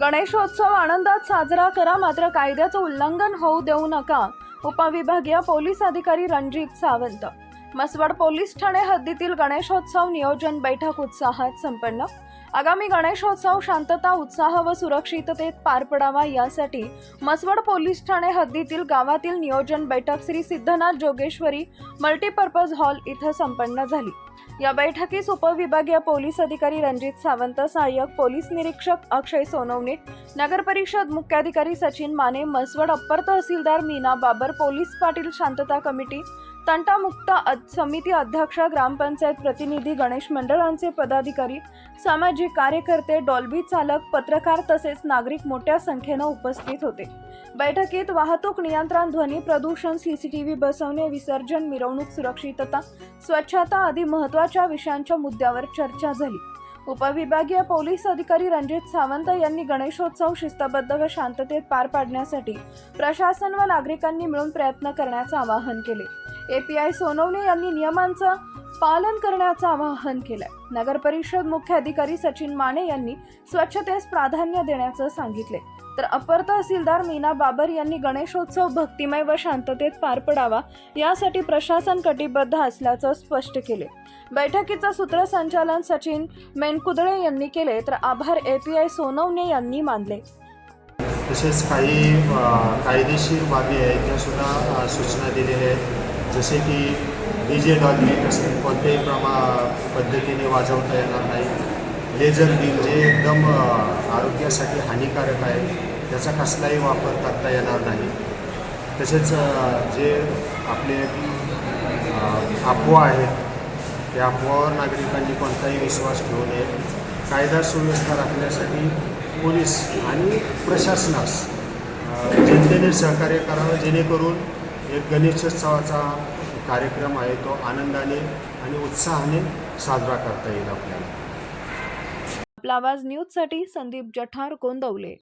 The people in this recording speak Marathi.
गणेशोत्सव आनंदात साजरा करा मात्र कायद्याचं उल्लंघन होऊ देऊ नका. उपविभागीय पोलीस अधिकारी रणजित सावंत मसवड पोलीस ठाणे हद्दीतील गणेशोत्सव नियोजन बैठक उत्साहात संपन्न. आगामी गणेशोत्सव शांतता उत्साह व सुरक्षिततेत पार पडावा यासाठी मसवड पोलीस ठाणे हद्दीतील गावातील नियोजन बैठक श्री सिद्धनाथ जोगेश्वरी मल्टीपर्पज हॉल इथं संपन्न झाली. या बैठकीस उपविभागीय पोलीस अधिकारी रणजित सावंत सहाय्यक पोलीस निरीक्षक अक्षय सोनवणे नगर परिषद मुख्याधिकारी सचिन माने मसवड अप्पर तहसीलदार मीना बाबर पोलीस पाटील शांतता कमिटी तंटामुक्त समिती अध्यक्ष ग्रामपंचायत प्रतिनिधी गणेश मंडळांचे पदाधिकारी सामाजिक कार्यकर्ते डॉल्बी चालक पत्रकार तसेच नागरिक मोठ्या संख्येनं उपस्थित होते. बैठकीत वाहतूक नियंत्रण ध्वनी प्रदूषण सीसीटीव्ही बसवणे विसर्जन मिरवणूक सुरक्षितता स्वच्छता आदी महत्त्वाच्या विषयांच्या मुद्द्यावर चर्चा झाली. उपविभागीय पोलीस अधिकारी रणजित सावंत यांनी गणेशोत्सव शिस्तबद्ध व शांततेत पार पाडण्यासाठी प्रशासन व नागरिकांनी मिळून प्रयत्न करण्याचं आवाहन केले. ए पी आय सोनवणे यांनी नियमांचं पालन करण्याचं आवाहन केलंय. नगर परिषद मुख्य अधिकारी सचिन माने यांनी स्वच्छतेस प्राधान्य देण्याचं सांगितले तर अपर तहसीलदार मीना बाबर यांनी गणेशोत्सव भक्तिमय व शांततेत पार पडावा यासाठी प्रशासन कटिबद्ध असल्याचं स्पष्ट केले बैठकीचं सूत्रसंचालन सचिन मेनकुदळे यांनी केले तर आभार ए पी आय सोनवणे यांनी मानले. तसेच काही कायदेशीर बाबी आहेत त्या सुद्धा सूचना दिलेल्या आहेत. जसे की डी जे डॉल्बी कसं कोणत्याही प्रमा पद्धतीने वाजवता येणार नाही. लेझर बीम जे एकदम आरोग्यासाठी हानिकारक आहे त्याचा कसलाही वापर करता येणार नाही. तसेच जे आपले अफवा आहेत त्या अफवावर नागरिकांनी कोणताही विश्वास ठेवू नये. कायदा सुव्यवस्था राखण्यासाठी पोलीस आणि प्रशासनास जनतेने सहकार्य करावं जेणेकरून एक गणेशोत्सवाचा कार्यक्रम आहे तो आनंदाने आणि उत्साहाने साजरा करता येईल आपल्याला. आपला आवाज न्यूजसाठी संदीप जठार गोंदवले.